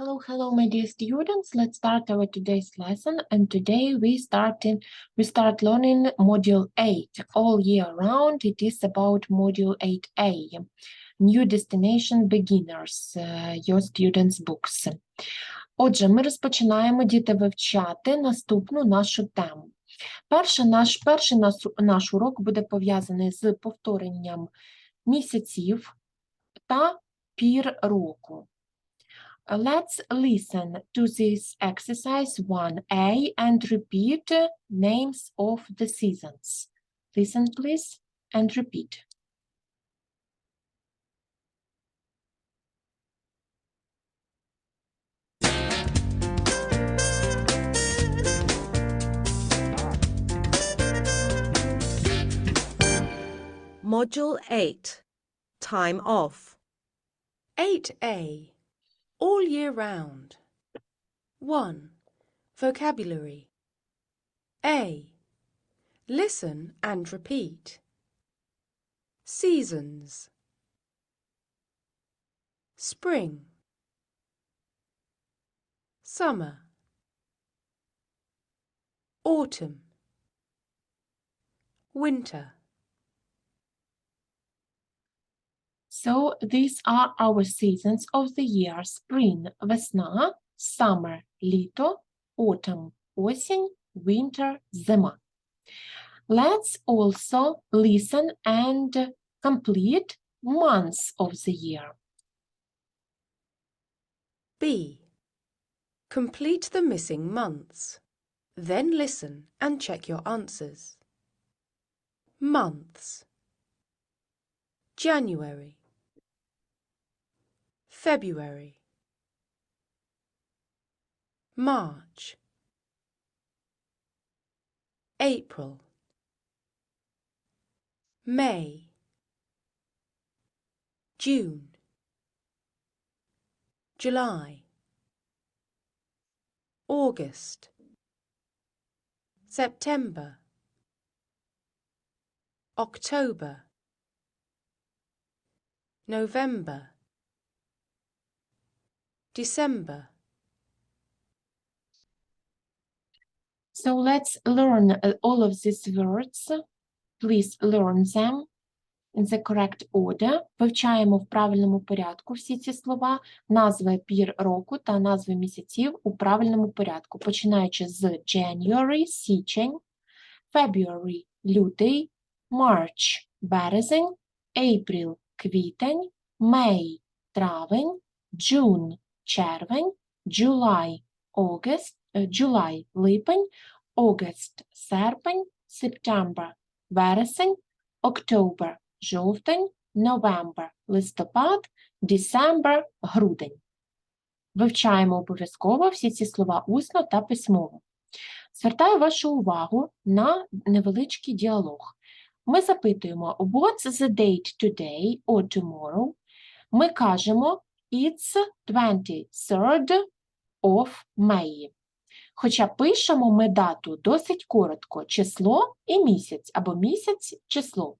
Hello, hello, my dear students. Let's start our today's lesson. And today we starting we start learning module 8 all year round. It is about module 8a, New Destination Beginners, uh, your students' books. Отже, ми розпочинаємо діти вивчати наступну нашу тему. Перший наш, перший наш, наш урок буде пов'язаний з повторенням місяців та пір року. Let's listen to this exercise 1a and repeat names of the seasons. Listen, please, and repeat. Module 8 Time Off 8a. All year round. 1. Vocabulary. A. Listen and repeat. Seasons. Spring. Summer. Autumn. Winter. So these are our seasons of the year. Spring – весна, summer – літо, autumn – осінь, winter – зима. Let's also listen and complete months of the year. B. Complete the missing months. Then listen and check your answers. Months January February. March. April. May. June. July. August. September. October. November December So let's learn uh, all of these words. Please learn them in the correct order. Вивчаємо в правильному порядку всі ці слова, назви пір року та назви місяців у правильному порядку, починаючи з January – січень, February – лютий, March – березень, April – квітень, May – травень, June – червень, July – August, July – липень, August – серпень, September – вересень, October – жовтень, November – листопад, December – грудень. Вивчаємо обов'язково всі ці слова усно та письмово. Звертаю вашу увагу на невеличкий діалог. Ми запитуємо What's the date today or tomorrow? Ми кажемо It's 23rd of May. Хоча пишемо ми дату досить коротко число і місяць, або місяць число.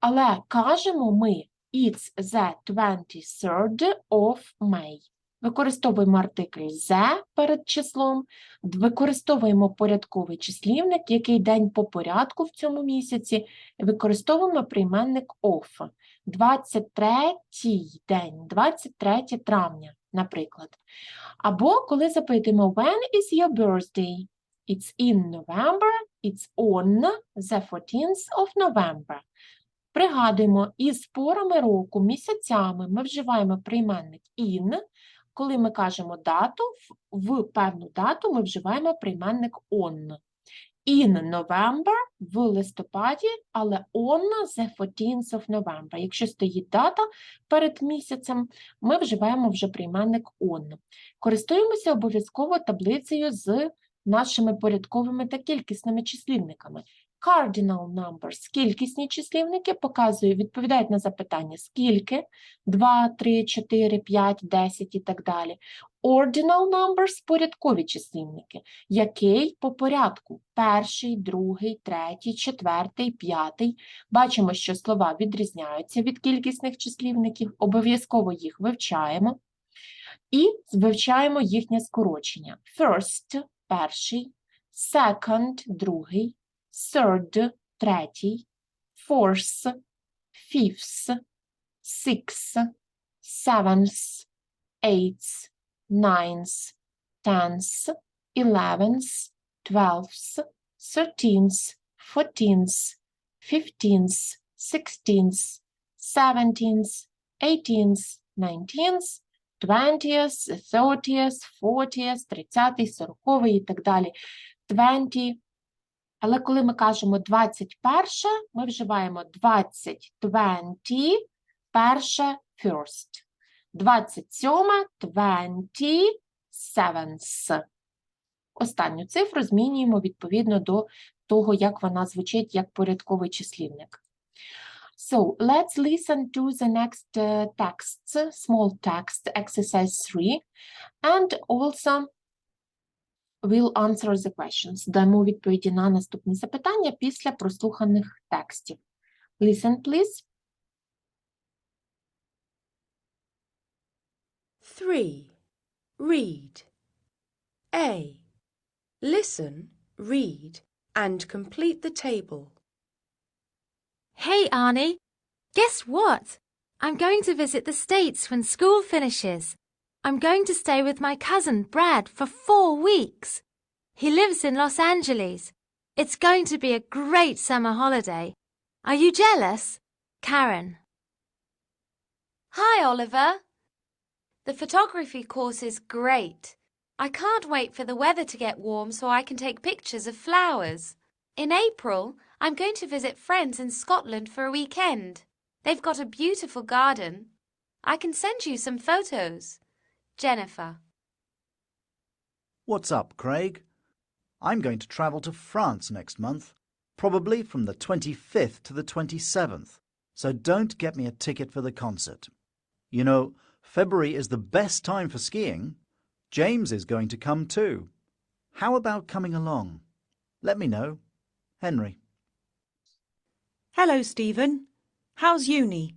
Але кажемо ми It's the 23rd of May. Використовуємо артикль the перед числом, використовуємо порядковий числівник, який день по порядку в цьому місяці, використовуємо прийменник of. 23 день, 23 травня, наприклад. Або коли запитуємо When is your birthday? It's in November, it's on the 14th of November. Пригадуємо, із порами року, місяцями ми вживаємо прийменник in. Коли ми кажемо дату, в, певну дату ми вживаємо прийменник on. In November в листопаді, але on the 14th of November. Якщо стоїть дата перед місяцем, ми вживаємо вже прийменник on. Користуємося обов'язково таблицею з нашими порядковими та кількісними числівниками. Cardinal numbers, кількісні числівники, показують, відповідають на запитання скільки, 2, 3, 4, 5, 10 і так далі. Ordinal numbers – порядкові числівники. Який по порядку? Перший, другий, третій, четвертий, п'ятий. Бачимо, що слова відрізняються від кількісних числівників, обов'язково їх вивчаємо. І вивчаємо їхнє скорочення. First – перший, second – другий, third – третій, fourth – fifth, sixth, seventh, eighth, ninth, tenth, eleventh, twelfth, thirteenth, fourteenth, fifteenth, sixteenth, seventeenth, eighteenth, nineteenth, twentieth, thirtieth, fortieth, тридцятий, сороковий і так далі. Twenty. Але коли ми кажемо 21, ми вживаємо 20, 20, перше, first. 27, 27. Останню цифру змінюємо відповідно до того, як вона звучить як порядковий числівник. So, let's listen to the next uh, texts, small text, exercise 3, and also we'll answer the questions. Дамо відповіді на наступні запитання після прослуханих текстів. Listen, please. 3. Read. A. Listen, read, and complete the table. Hey, Arnie. Guess what? I'm going to visit the States when school finishes. I'm going to stay with my cousin Brad for four weeks. He lives in Los Angeles. It's going to be a great summer holiday. Are you jealous? Karen. Hi, Oliver. The photography course is great. I can't wait for the weather to get warm so I can take pictures of flowers. In April, I'm going to visit friends in Scotland for a weekend. They've got a beautiful garden. I can send you some photos. Jennifer. What's up, Craig? I'm going to travel to France next month, probably from the 25th to the 27th, so don't get me a ticket for the concert. You know, February is the best time for skiing. James is going to come too. How about coming along? Let me know. Henry. Hello, Stephen. How's uni?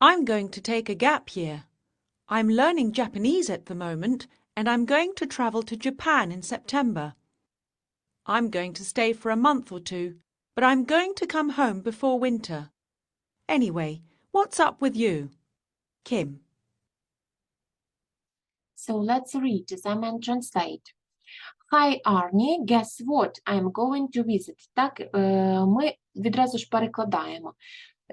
I'm going to take a gap year. I'm learning Japanese at the moment, and I'm going to travel to Japan in September. I'm going to stay for a month or two, but I'm going to come home before winter. Anyway, what's up with you? Kim. So let's read them and translate. Hi, Arnie, guess what? I'm going to visit. Так, е, ми відразу ж перекладаємо.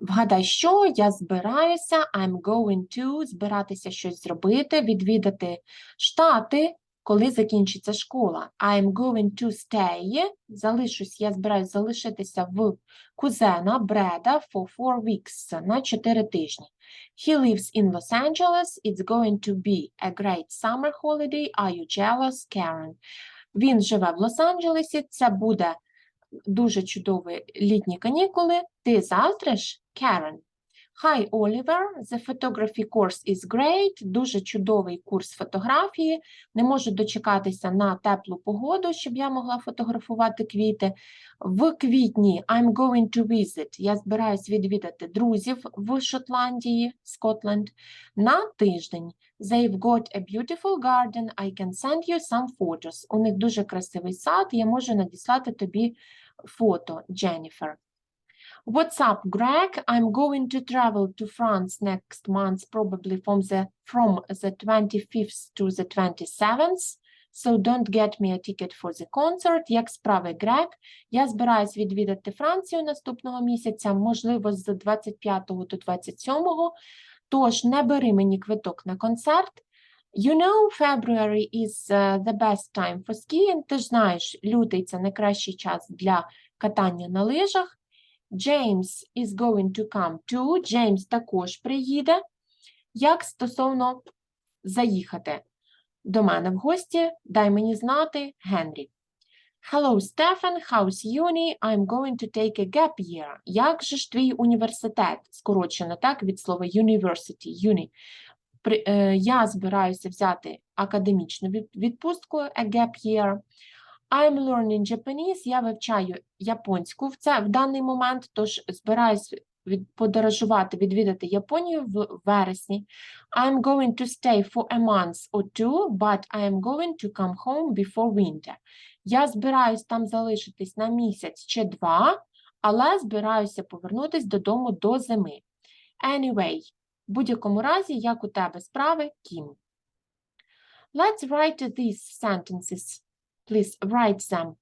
Вгадай, що я збираюся, I'm going to, збиратися щось зробити, відвідати Штати, коли закінчиться школа. I'm going to stay, залишусь, я збираюсь залишитися в кузена Бреда for four weeks, на 4 тижні. He lives in Los Angeles. It's going to be a great summer holiday. Are you jealous, Karen? Він живе в Лос-Анджелесі. Це буде дуже чудові літні канікули. Ти заздриш, Karen? Hi, Oliver. The photography course is great. Дуже чудовий курс фотографії. Не можу дочекатися на теплу погоду, щоб я могла фотографувати квіти. В квітні I'm going to visit. Я збираюсь відвідати друзів в Шотландії, Скотланд, на тиждень. They've got a beautiful garden. I can send you some photos. У них дуже красивий сад. Я можу надіслати тобі фото, Jennifer. What's up, Greg? I'm going to travel to France next month, probably from the from the 25th to the 27th. So don't get me a ticket for the concert. Як справи, Грег? Я збираюсь відвідати Францію наступного місяця, можливо, з 25 до 27. Тож не бери мені квиток на концерт. You know, February is uh, the best time for skiing. Ти ж знаєш, лютий це найкращий час для катання на лижах. James is going to come too. Джеймс також приїде. Як стосовно заїхати до мене в гості, дай мені знати, Генрі. Hello, Stefan. How's uni? I'm going to take a gap year. Як же ж твій університет? Скорочено, так, від слова university, uni. Е, я збираюся взяти академічну відпустку, a gap year. I'm learning Japanese. Я вивчаю японську в, це, в даний момент, тож збираюсь від, подорожувати, відвідати Японію в вересні. I'm going to stay for a month or two, but I am going to come home before winter. Я збираюсь там залишитись на місяць чи два, але збираюся повернутись додому до зими. Anyway, в будь-якому разі, як у тебе справи, Кім? Let's write these sentences. Please write them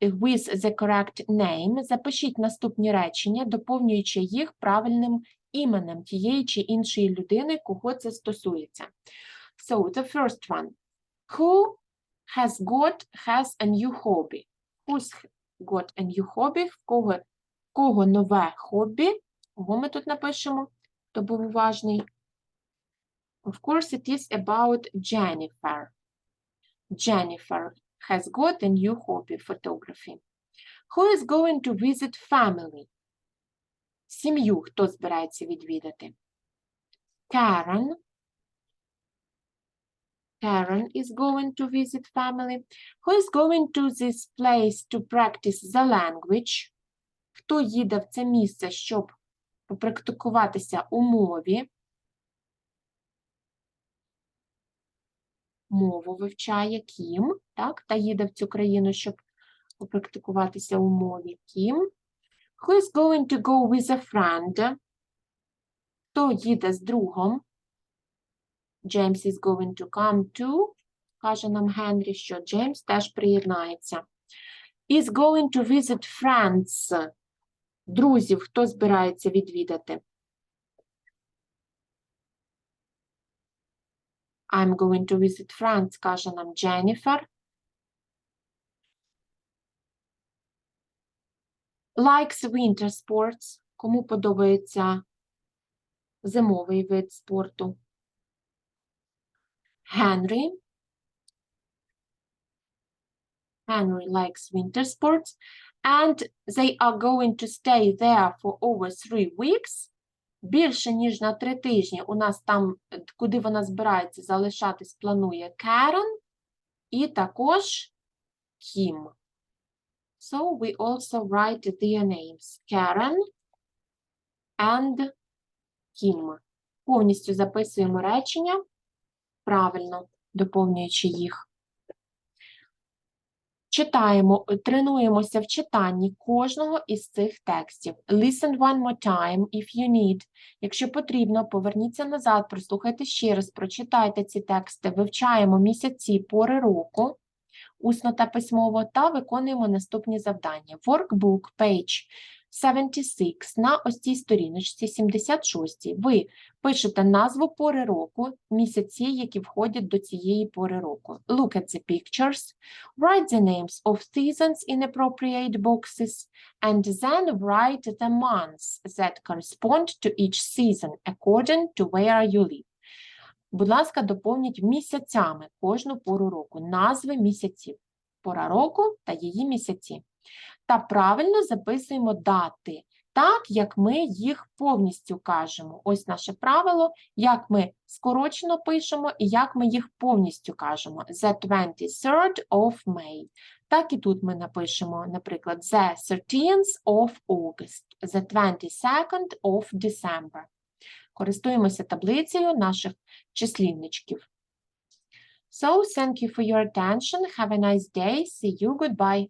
with the correct name. Запишіть наступні речення, доповнюючи їх правильним іменем тієї чи іншої людини, кого це стосується. So, the first one. Who has got has a new hobby? Who's got a new hobby? В кого, кого нове хобі? Кого ми тут напишемо? Хто був уважний? Of course, it is about Jennifer. Jennifer has got a new hobby, photography. Who is going to visit family? Сім'ю хто збирається відвідати? Karen. Karen is going to visit family. Who is going to this place to practice the language? Хто їде в це місце, щоб попрактикуватися у мові? Мову вивчає Кім, так, та їде в цю країну, щоб попрактикуватися у мові Кім. Who is going to go with a friend? Хто їде з другом? James is going to come too. Каже нам Генрі, що Джеймс теж приєднається. Is going to visit friends. Друзів, хто збирається відвідати? I'm going to visit friends, каже нам Дженніфер. Likes winter sports. Кому подобається зимовий вид спорту? Henry. Henry likes winter sports. And they are going to stay there for over three weeks. Більше, ніж на три тижні у нас там, куди вона збирається залишатись, планує Карен і також Кім. So we also write their names. Karen and Kim. Повністю записуємо речення, правильно доповнюючи їх. Читаємо, е, тренуємося в читанні кожного із цих текстів. Listen one more time if you need. Якщо потрібно, поверніться назад, прослухайте ще раз, прочитайте ці тексти, вивчаємо місяці, пори року, усно та письмово, та виконуємо наступні завдання. Workbook, page 76, на ось цій сторіночці 76. Ви пишете назву пори року, місяці, які входять до цієї пори року. Look at the pictures. Write the names of seasons in appropriate boxes and then write the months that correspond to each season according to where you live. Будь ласка, доповніть місяцями кожну пору року, назви місяців. Пора року та її місяці. Та правильно записуємо дати, так як ми їх повністю кажемо. Ось наше правило, як ми скорочено пишемо і як ми їх повністю кажемо. The 23rd of May. Так і тут ми напишемо, наприклад, the 13th of August, the 22nd of December. Користуємося таблицею наших числівничків. So, thank you for your attention. Have a nice day. See you. Goodbye.